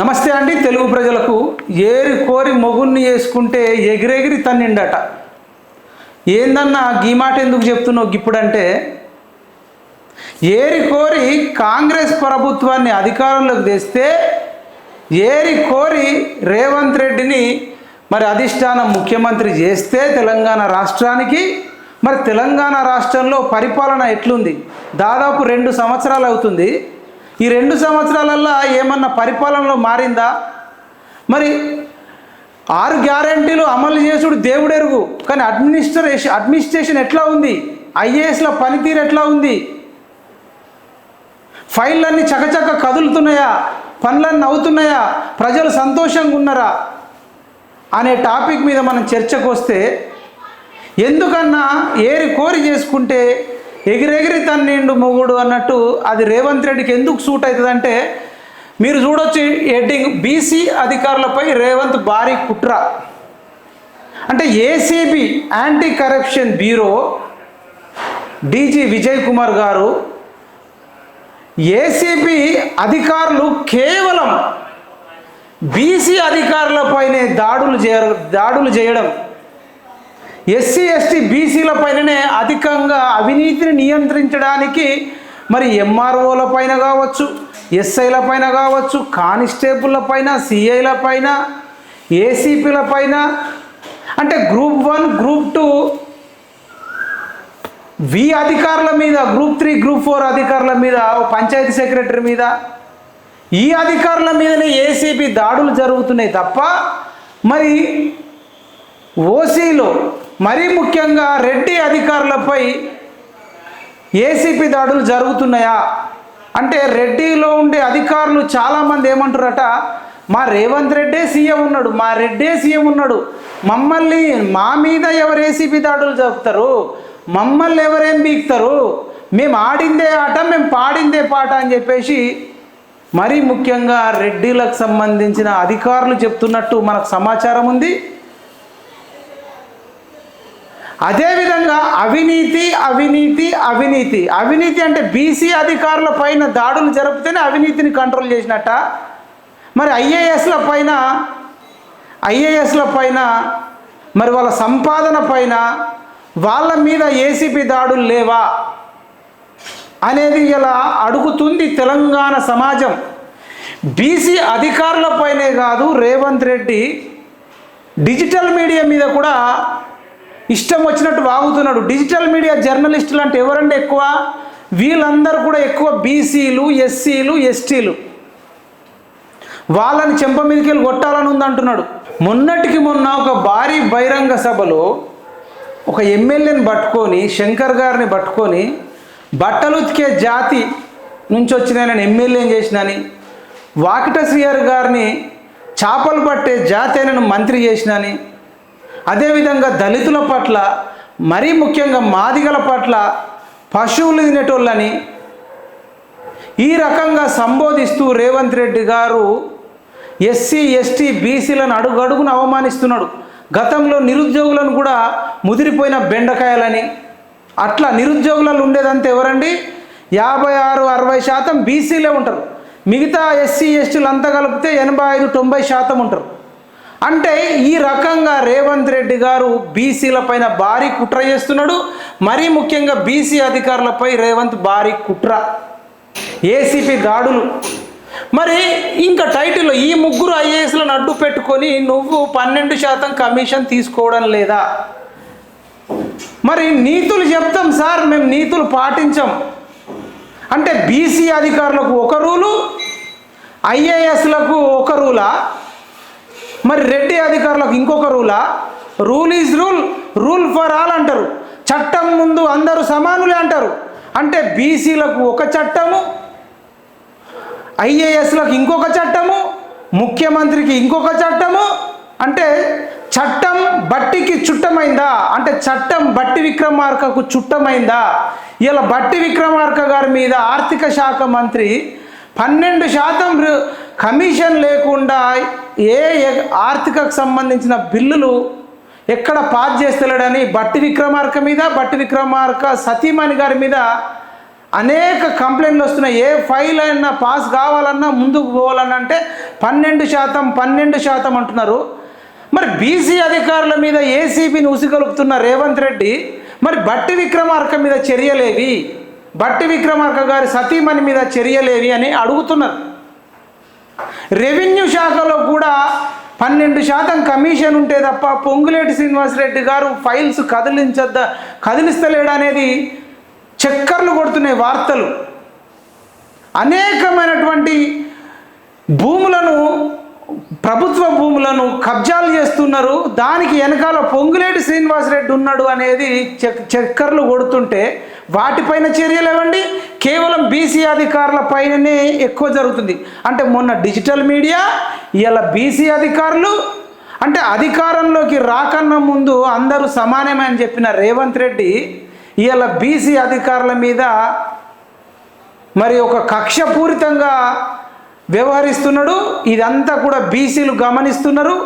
నమస్తే అండి తెలుగు ప్రజలకు. ఏరి కోరి మొగుణ్ణి వేసుకుంటే ఎగిరెగిరి తన్నిండట. ఏందన్నా గీ మాట ఎందుకు చెప్తున్నావు ఇప్పుడంటే ఏరి కోరి కాంగ్రెస్ ప్రభుత్వాన్ని అధికారంలోకి తెస్తే ఏరి కోరి రేవంత్ రెడ్డిని మరి అధిష్టానం ముఖ్యమంత్రి చేస్తే తెలంగాణ రాష్ట్రానికి మరి తెలంగాణ రాష్ట్రంలో పరిపాలన ఎట్లుంది? దాదాపు రెండు సంవత్సరాలు అవుతుంది. ఈ రెండు సంవత్సరాలల్లో ఏమన్నా పరిపాలనలో మారిందా? మరి ఆరు గ్యారంటీలు అమలు చేసుడు దేవుడెరుగు కానీ అడ్మినిస్ట్రేషన్ అడ్మినిస్ట్రేషన్ ఎట్లా ఉంది? ఐఏఎస్ల పనితీరు ఎట్లా ఉంది? ఫైళ్ళన్నీ చకచక కదులుతున్నాయా? పనులన్నీ అవుతున్నాయా ప్రజలు సంతోషంగా ఉన్నారా? అనే టాపిక్ మీద మనం చర్చకు వస్తే ఎందుకన్నా ఏరి కోరి చేసుకుంటే ఎగిరెగిరి తన్నిండు మొగుడు అన్నట్టు అది రేవంత్ రెడ్డికి ఎందుకు సూట్ అవుతుందంటే మీరు చూడొచ్చు హెడ్డింగ్ బీసీ అధికారులపై రేవంత్ భారీ కుట్ర. అంటే ACB anti corruption bureau DG Vijay Kumar garu ACB అధికారులు కేవలం బీసీ అధికారులపైనే దాడులు చేయ దాడులు చేయడం ఎస్సీ ఎస్టీ బీసీల పైననే అధికంగా అవినీతిని నియంత్రించడానికి మరి ఎంఆర్ఓల పైన కావచ్చు ఎస్ఐల పైన కావచ్చు కానిస్టేబుల్ల పైన సిఐల పైన ఏసీపీల పైన అంటే గ్రూప్ వన్ గ్రూప్ టూ వి అధికారుల మీద గ్రూప్ త్రీ గ్రూప్ ఫోర్ అధికారుల మీద పంచాయతీ సెక్రటరీ మీద ఈ అధికారుల మీదనే ఏసీబీ దాడులు జరుగుతున్నాయి తప్ప మరి ఓసీలో మరీ ముఖ్యంగా రెడ్డి అధికారులపై ఏసీపీ దాడులు జరుగుతున్నాయా? అంటే రెడ్డిలో ఉండే అధికారులు చాలామంది ఏమంటారట మా రేవంత్ రెడ్డే సీఎం ఉన్నాడు మా రెడ్డే సీఎం ఉన్నాడు మమ్మల్ని మా మీద ఎవరు ఏసీపీ దాడులు జరుపుతారు? మమ్మల్ని ఎవరేం బీక్తారు? మేము ఆడిందే ఆట మేము పాడిందే పాట అని చెప్పేసి మరీ ముఖ్యంగా రెడ్డిలకు సంబంధించిన అధికారులు చెప్తున్నట్టు మనకు సమాచారం ఉంది. అదేవిధంగా అవినీతి అవినీతి అవినీతి. అవినీతి అంటే బీసీ అధికారుల పైన దాడులు జరిపితేనే అవినీతిని కంట్రోల్ చేసినట్ట. మరి ఐఏఎస్ల పైన ఐఏఎస్ల పైన మరి వాళ్ళ సంపాదన పైన వాళ్ళ మీద ఏసీపీ దాడులు లేవా అనేది ఇలా అడుగుతుంది తెలంగాణ సమాజం. బీసీ అధికారుల పైనే కాదు రేవంత్ రెడ్డి డిజిటల్ మీడియా మీద కూడా ఇష్టం వచ్చినట్టు వాగుతున్నాడు. డిజిటల్ మీడియా జర్నలిస్టులు అంటే ఎవరంటే ఎక్కువ? వీళ్ళందరూ కూడా ఎక్కువ బీసీలు ఎస్సీలు ఎస్టీలు వాళ్ళని చెంప మీదకి వెళ్ళి కొట్టాలని ఉంది అంటున్నాడు మొన్నటికి మొన్న ఒక భారీ బహిరంగ సభలో ఒక ఎమ్మెల్యేని పట్టుకొని శంకర్ గారిని పట్టుకొని బట్టలు ఉతికే జాతి నుంచి వచ్చిన నేను ఎమ్మెల్యేని చేసినని వాకిట శ్రీహర్ గారిని చేపలు పట్టే జాతి నేను మంత్రి చేసినని అదేవిధంగా దళితుల పట్ల మరీ ముఖ్యంగా మాదిగల పట్ల పశువులు తినేటోళ్ళని ఈ రకంగా సంబోధిస్తూ రేవంత్ రెడ్డి గారు ఎస్సీ ఎస్టీ బీసీలను అడుగడుగును అవమానిస్తున్నాడు. గతంలో నిరుద్యోగులను కూడా ముదిరిపోయిన బెండకాయలని అట్లా నిరుద్యోగులలో ఉండేదంతా ఎవరండి? యాభై ఆరు అరవై శాతం బీసీలే ఉంటారు. మిగతా ఎస్సీ ఎస్టీలు అంతా కలిపితే ఎనభై ఐదు తొంభై శాతం ఉంటారు. అంటే ఈ రకంగా రేవంత్ రెడ్డి గారు బీసీల పైన భారీ కుట్ర చేస్తున్నాడు. మరీ ముఖ్యంగా బీసీ అధికారులపై రేవంత్ భారీ కుట్ర. ఏసీపీ దాడులు. మరి ఇంకా టైటిల్లో ఈ ముగ్గురు ఐఏఎస్లను అడ్డు పెట్టుకొని నువ్వు పన్నెండు శాతం కమిషన్ తీసుకోవడం లేదా? మరి నీతులు చెప్తాం సార్ మేము నీతులు పాటించం. అంటే బీసీ అధికారులకు ఒక రూలు ఐఏఎస్లకు ఒక రూలా? మరి రెడ్డి అధికారులకు ఇంకొక రూలా? Rule is rule rule for all అంటారు. చట్టం ముందు అందరూ సమానులే అంటారు. అంటే బీసీలకు ఒక చట్టము ఐఏఎస్లకు ఇంకొక చట్టము ముఖ్యమంత్రికి ఇంకొక చట్టము అంటే చట్టం బట్టికి చుట్టమైందా? అంటే చట్టం బట్టి విక్రమార్కకు చుట్టమైందా? ఇలా బట్టి విక్రమార్క గారి మీద ఆర్థిక శాఖ మంత్రి పన్నెండు శాతం రు- కమిషన్ లేకుండా ఏ ఏ- ఆర్థికకు సంబంధించిన బిల్లులు ఎక్కడ పాస్ చేస్తలేడని బట్టి విక్రమార్క మీద బట్టి విక్రమార్క సతీమణి గారి మీద అనేక కంప్లైంట్లు వస్తున్నాయి. ఏ ఫైల్ అయినా పాస్ కావాలన్నా ముందుకు పోవాలన్నా అంటే పన్నెండు శాతం పన్నెండు శాతం అంటున్నారు. మరి బీసీ అధికారుల మీద ఏసీబీని ఉసిగొలుపుతున్న రేవంత్ రెడ్డి మరి బట్టి విక్రమార్క మీద చర్యలేవి? బట్టి విక్రమార్క గారి సతీమణి మీద చర్యలేవి అని అడుగుతున్నారు. రెవెన్యూ శాఖలో కూడా పన్నెండు శాతం కమిషన్ ఉంటే తప్ప పొంగులేటి శ్రీనివాసరెడ్డి గారు ఫైల్స్ కదిలించద్ద కదిలిస్తలేడనేది చక్కర్లు కొడుతున్నాయి వార్తలు. అనేకమైనటువంటి భూములను ప్రభుత్వ భూములను కబ్జాలు చేస్తున్నారు. దానికి వెనకాల పొంగులేటి శ్రీనివాసరెడ్డి ఉన్నాడు అనేది చెక్ చక్కర్లు కొడుతుంటే వాటిపైన చర్యలు ఇవ్వండి కేవలం బీసీ అధికారుల పైననే ఎక్కువ జరుగుతుంది. అంటే మొన్న డిజిటల్ మీడియా ఇలా బీసీ అధికారులు అంటే అధికారంలోకి రాకన్నా ముందు అందరూ సమానమే అని చెప్పిన రేవంత్ రెడ్డి ఇవాళ బీసీ అధికారుల మీద మరి ఒక కక్షపూరితంగా వ్యవహరిస్తున్నాడు. ఇదంతా కూడా బీసీలు గమనిస్తున్నారు.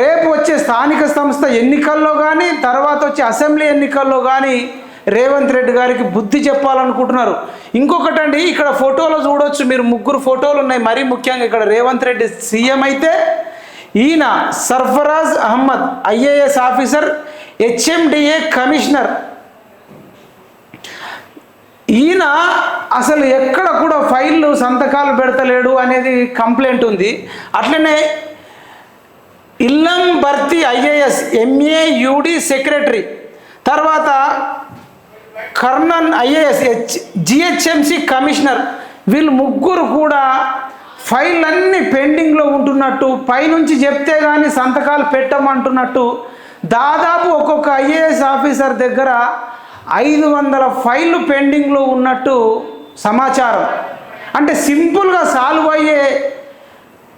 రేపు వచ్చే స్థానిక సంస్థ ఎన్నికల్లో కానీ తర్వాత వచ్చే అసెంబ్లీ ఎన్నికల్లో కానీ రేవంత్ రెడ్డి గారికి బుద్ధి చెప్పాలనుకుంటున్నారు. ఇంకొకటి అండి ఇక్కడ ఫోటోలో చూడొచ్చు మీరు ముగ్గురు ఫోటోలు ఉన్నాయి. మరీ ముఖ్యంగా ఇక్కడ రేవంత్ రెడ్డి సీఎం అయితే ఈయన Sarfaraz Ahmed IAS officer HMDA commissioner. ఈయన అసలు ఎక్కడ కూడా ఫైళ్ళు సంతకాలు పెడతలేడు అనేది కంప్లైంట్ ఉంది. అట్లనే ఇల్లం భర్తీ ఐఏఎస్ ఎంఏ యూడి సెక్రటరీ. తర్వాత Karnan IAS H GHMC commissioner వీళ్ళు ముగ్గురు కూడా ఫైల్ అన్ని పెండింగ్లో ఉంటున్నట్టు పైనుంచి చెప్తే కానీ సంతకాలు పెట్టమంటున్నట్టు దాదాపు ఒక్కొక్క ఐఏఎస్ ఆఫీసర్ దగ్గర ఐదు వందల ఫైళ్ళు పెండింగ్లో ఉన్నట్టు సమాచారం. అంటే సింపుల్గా సాల్వ్ అయ్యే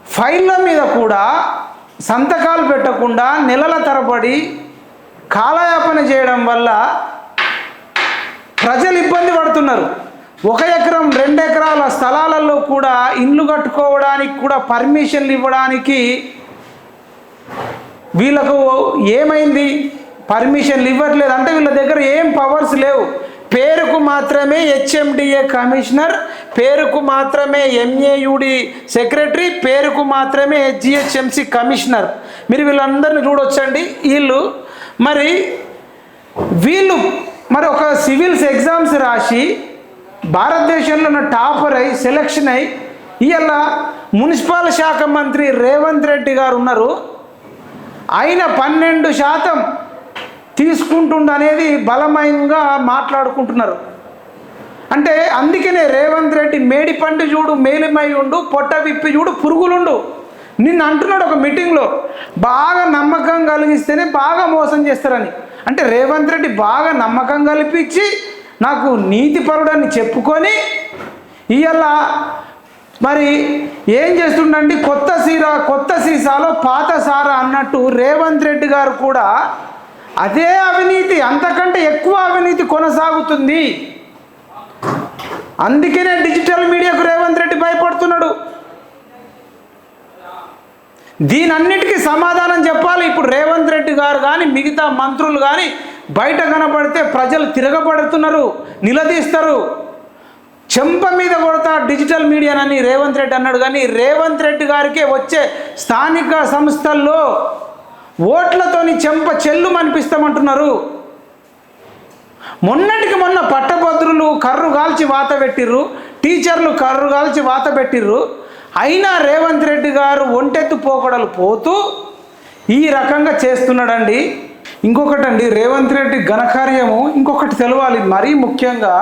ఫైళ్ళ మీద కూడా సంతకాలు పెట్టకుండా నెలల తరబడి కాలయాపన చేయడం వల్ల ప్రజలు ఇబ్బంది పడుతున్నారు. ఒక ఎకరం రెండు ఎకరాల స్థలాలలో కూడా ఇండ్లు కట్టుకోవడానికి కూడా పర్మిషన్లు ఇవ్వడానికి వీళ్ళకు ఏమైంది? పర్మిషన్లు ఇవ్వట్లేదు. అంటే వీళ్ళ దగ్గర ఏం పవర్స్ లేవు. పేరుకు మాత్రమే హెచ్ఎండిఏ కమిషనర్ పేరుకు మాత్రమే ఎంఏయుడి సెక్రటరీ పేరుకు మాత్రమే జిహెచ్ఎంసి కమిషనర్. మీరు వీళ్ళందరినీ చూడొచ్చండి. వీళ్ళు మరి వీళ్ళు మరి ఒక సివిల్స్ ఎగ్జామ్స్ రాసి భారతదేశంలో ఉన్న టాపర్ అయి సెలక్షన్ అయి ఇవాళ మున్సిపల్ శాఖ మంత్రి రేవంత్ రెడ్డి గారు ఉన్నారు. ఆయన పన్నెండు శాతం తీసుకుంటుండనేది బలమయంగా మాట్లాడుకుంటున్నారు. అంటే అందుకనే రేవంత్ రెడ్డి మేడి పండు చూడు మేలిమై ఉండు పొట్ట విప్పి చూడు పురుగులుండు. నిన్ను అంటున్నాడు ఒక మీటింగ్లో. బాగా నమ్మకం కలిగిస్తేనే బాగా మోసం చేస్తారని. అంటే రేవంత్ రెడ్డి బాగా నమ్మకం కల్పించి నాకు నీతిపరుడని చెప్పుకొని ఇవాళ మరి ఏం చేస్తుండండి? కొత్త సీరా కొత్త సీసాలో పాత సారా అన్నట్టు రేవంత్ రెడ్డి గారు కూడా అదే అవినీతి అంతకంటే ఎక్కువ అవినీతి కొనసాగుతుంది. అందుకనే డిజిటల్ మీడియాకు రేవంత్ రెడ్డి భయపడుతున్నాడు. దీనన్నిటికీ సమాధానం చెప్పాలి. ఇప్పుడు రేవంత్ రెడ్డి గారు కానీ మిగతా మంత్రులు కానీ బయట కనపడితే ప్రజలు తిరగబడుతున్నారు నిలదీస్తారు. చెంప మీద కొడతా డిజిటల్ మీడియానని రేవంత్ రెడ్డి అన్నాడు కానీ రేవంత్ రెడ్డి గారికే వచ్చే స్థానిక సంస్థల్లో ఓట్లతోని చెంప చెల్లు అనిపిస్తామంటున్నారు మొన్నటికి మొన్న పట్టభద్రులు కర్రు కాల్చి వాత పెట్టిర్రు టీచర్లు కర్రు కాల్చి వాత పెట్టిర్రు. అయినా రేవంత్ రెడ్డి గారు ఒంటెత్తు పోకడలు పోతూ ఈ రకంగా చేస్తున్నాడండి. ఇంకొకటండి రేవంత్ రెడ్డి ఘనకార్యము ఇంకొకటి తెలవాలి. మరీ ముఖ్యంగా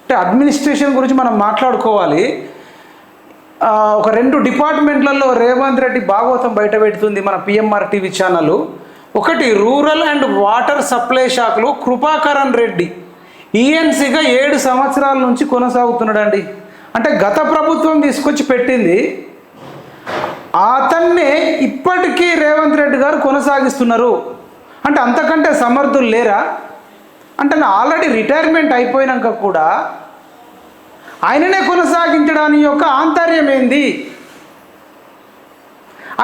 అంటే అడ్మినిస్ట్రేషన్ గురించి మనం మాట్లాడుకోవాలి. ఒక రెండు డిపార్ట్మెంట్లలో రేవంత్ రెడ్డి భాగవతం బయట పెడుతుంది మన పిఎంఆర్ టీవీ ఛానల్. ఒకటి రూరల్ అండ్ వాటర్ సప్లై శాఖలో కృపాకరణ్ రెడ్డి. ఈఎన్సీగా ఏడు సంవత్సరాల నుంచి కొనసాగుతున్నాడండి. అంటే గత ప్రభుత్వం తీసుకొచ్చి పెట్టింది అతన్నే ఇప్పటికీ రేవంత్ రెడ్డి గారు కొనసాగిస్తున్నారు. అంటే అంతకంటే సమర్థులు లేరా? అంటే నా ఆల్రెడీ రిటైర్మెంట్ అయిపోయినాక కూడా ఆయననే కొనసాగించడానికి యొక్క ఆంతర్యం ఏంది?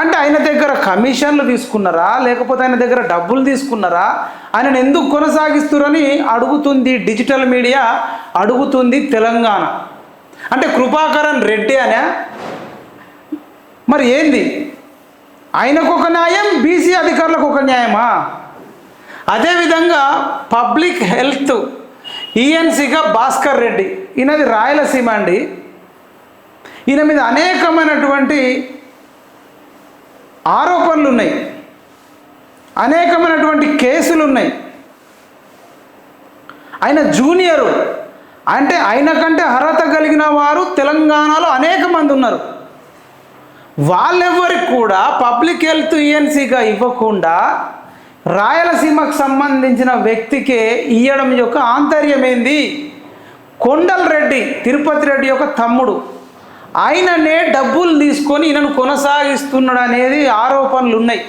అంటే ఆయన దగ్గర కమిషన్లు తీసుకున్నారా? లేకపోతే ఆయన దగ్గర డబ్బులు తీసుకున్నారా? ఆయనను ఎందుకు కొనసాగిస్తురని అడుగుతుంది డిజిటల్ మీడియా అడుగుతుంది తెలంగాణ. అంటే కృపాకరణ్ రెడ్డి అనే? మరి ఏంది? ఆయనకు ఒక న్యాయం బీసీ అధికారులకు ఒక న్యాయమా? అదేవిధంగా పబ్లిక్ హెల్త్ ఈఎన్సీగా భాస్కర్ రెడ్డి ఈయనది రాయలసీమ అండి. ఈయన మీద అనేకమైనటువంటి ఆరోపణలు ఉన్నాయి అనేకమైనటువంటి కేసులు ఉన్నాయి ఆయన జూనియరు. అంటే ఆయన కంటే అర్హత కలిగిన వారు తెలంగాణలో అనేక మంది ఉన్నారు. వాళ్ళెవ్వరికి కూడా పబ్లిక్ హెల్త్ ఈఎన్సీగా ఇవ్వకుండా రాయలసీమకు సంబంధించిన వ్యక్తికే ఇయ్యడం యొక్క ఆంతర్యం ఏంది? కొండల్ రెడ్డి తిరుపతి రెడ్డి యొక్క తమ్ముడు. ఆయననే డబ్బులు తీసుకొని ఈయనను కొనసాగిస్తున్నాడు అనేది ఆరోపణలు ఉన్నాయి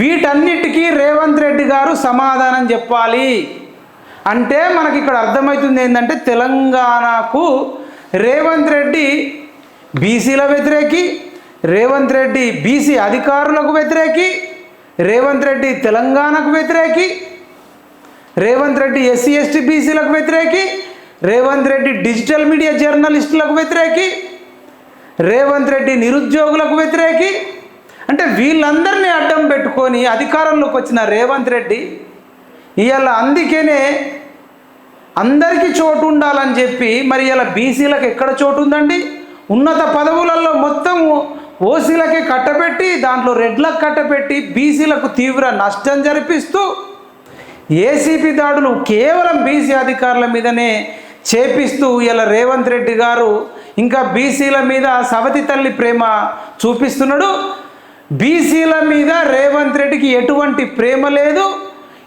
వీటన్నిటికీ రేవంత్ రెడ్డి గారు సమాధానం చెప్పాలి. అంటే మనకి ఇక్కడ అర్థమవుతుంది ఏంటంటే తెలంగాణకు రేవంత్ రెడ్డి బీసీల వ్యతిరేకి రేవంత్ రెడ్డి బీసీ అధికారులకు వ్యతిరేకి రేవంత్ రెడ్డి తెలంగాణకు వ్యతిరేకి రేవంత్ రెడ్డి ఎస్సీ ఎస్టీ బీసీలకు వ్యతిరేకి రేవంత్ రెడ్డి డిజిటల్ మీడియా జర్నలిస్టులకు వ్యతిరేకి రేవంత్ రెడ్డి నిరుద్యోగులకు వ్యతిరేకి. అంటే వీళ్ళందరినీ అడ్డం పెట్టుకొని అధికారంలోకి వచ్చిన రేవంత్ రెడ్డి ఇవాళ అందుకనే అందరికీ చోటు ఉండాలని చెప్పి మరి ఇలా బీసీలకు ఎక్కడ చోటు ఉందండి? ఉన్నత పదవులలో మొత్తం ఓసీలకే కట్టబెట్టి దాంట్లో రెడ్లకు కట్టబెట్టి బీసీలకు తీవ్ర నష్టం జరిపిస్తూ ఏసీపీ దాడులు కేవలం బీసీ అధికారుల మీదనే చేపిస్తూ ఇలా రేవంత్ రెడ్డి గారు ఇంకా బీసీల మీద సవతి తల్లి ప్రేమ చూపిస్తున్నాడు. బీసీల మీద రేవంత్ రెడ్డికి ఎటువంటి ప్రేమ లేదు.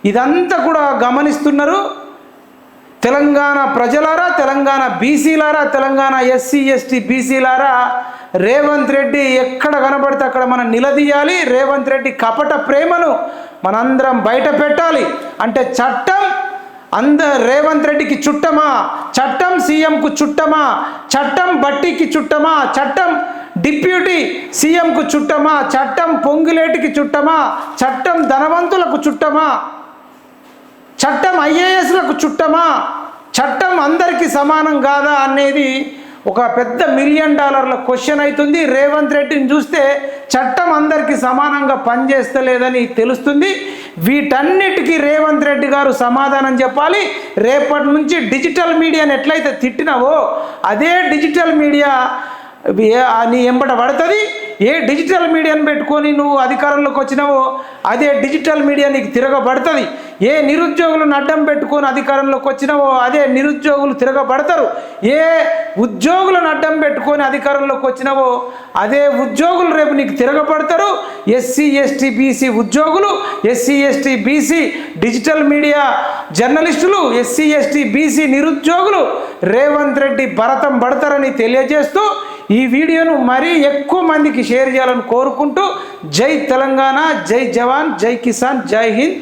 ఇదంతా కూడా గమనిస్తున్నారు. తెలంగాణ ప్రజలారా తెలంగాణ బీసీలారా తెలంగాణ ఎస్సీ ఎస్టీ బీసీలారా రేవంత్ రెడ్డి ఎక్కడ కనబడితే అక్కడ మనం నిలదీయాలి. రేవంత్ రెడ్డి కపట ప్రేమను మనందరం బయట పెట్టాలి. అంటే చట్టం అంద రేవంత్ రెడ్డికి చుట్టమా? చట్టం సీఎంకు చుట్టమా? చట్టం బట్టికి చుట్టమా? చట్టం డిప్యూటీ సీఎంకు చుట్టమా? చట్టం పొంగులేటికి చుట్టమా? చట్టం ధనవంతులకు చుట్టమా? చట్టం ఐఏఎస్లకు చుట్టమా? చట్టం అందరికీ సమానం కాదా అనేది ఒక పెద్ద మిలియన్ డాలర్ల క్వశ్చన్ అవుతుంది రేవంత్ రెడ్డిని చూస్తే చట్టం అందరికీ సమానంగా పనిచేస్తలేదని తెలుస్తుంది. వీటన్నిటికీ రేవంత్ రెడ్డి గారు సమాధానం చెప్పాలి. రేపటి నుంచి డిజిటల్ మీడియాని ఎట్లయితే తిట్టినావో అదే డిజిటల్ మీడియా నీ ఎంబట పడుతుంది? ఏ డిజిటల్ మీడియాను పెట్టుకొని నువ్వు అధికారంలోకి వచ్చినావో అదే డిజిటల్ మీడియా నీకు తిరగబడుతుంది. ఏ నిరుద్యోగులను అడ్డం పెట్టుకొని అధికారంలోకి వచ్చినావో అదే నిరుద్యోగులు తిరగబడతారు. ఏ ఉద్యోగులను అడ్డం పెట్టుకొని అధికారంలోకి వచ్చినావో అదే ఉద్యోగులు రేపు నీకు తిరగబడతారు. ఎస్సీ ఎస్టీ బీసీ ఉద్యోగులు SC ST BC digital media జర్నలిస్టులు ఎస్సీ ఎస్టీ బీసీ నిరుద్యోగులు రేవంత్ రెడ్డి భరతం పడతారని తెలియజేస్తూ ఈ వీడియోను మరీ ఎక్కువ మందికి షేర్ చేయాలని కోరుకుంటూ జై తెలంగాణ జై జవాన్ జై కిసాన్ జై హింద్.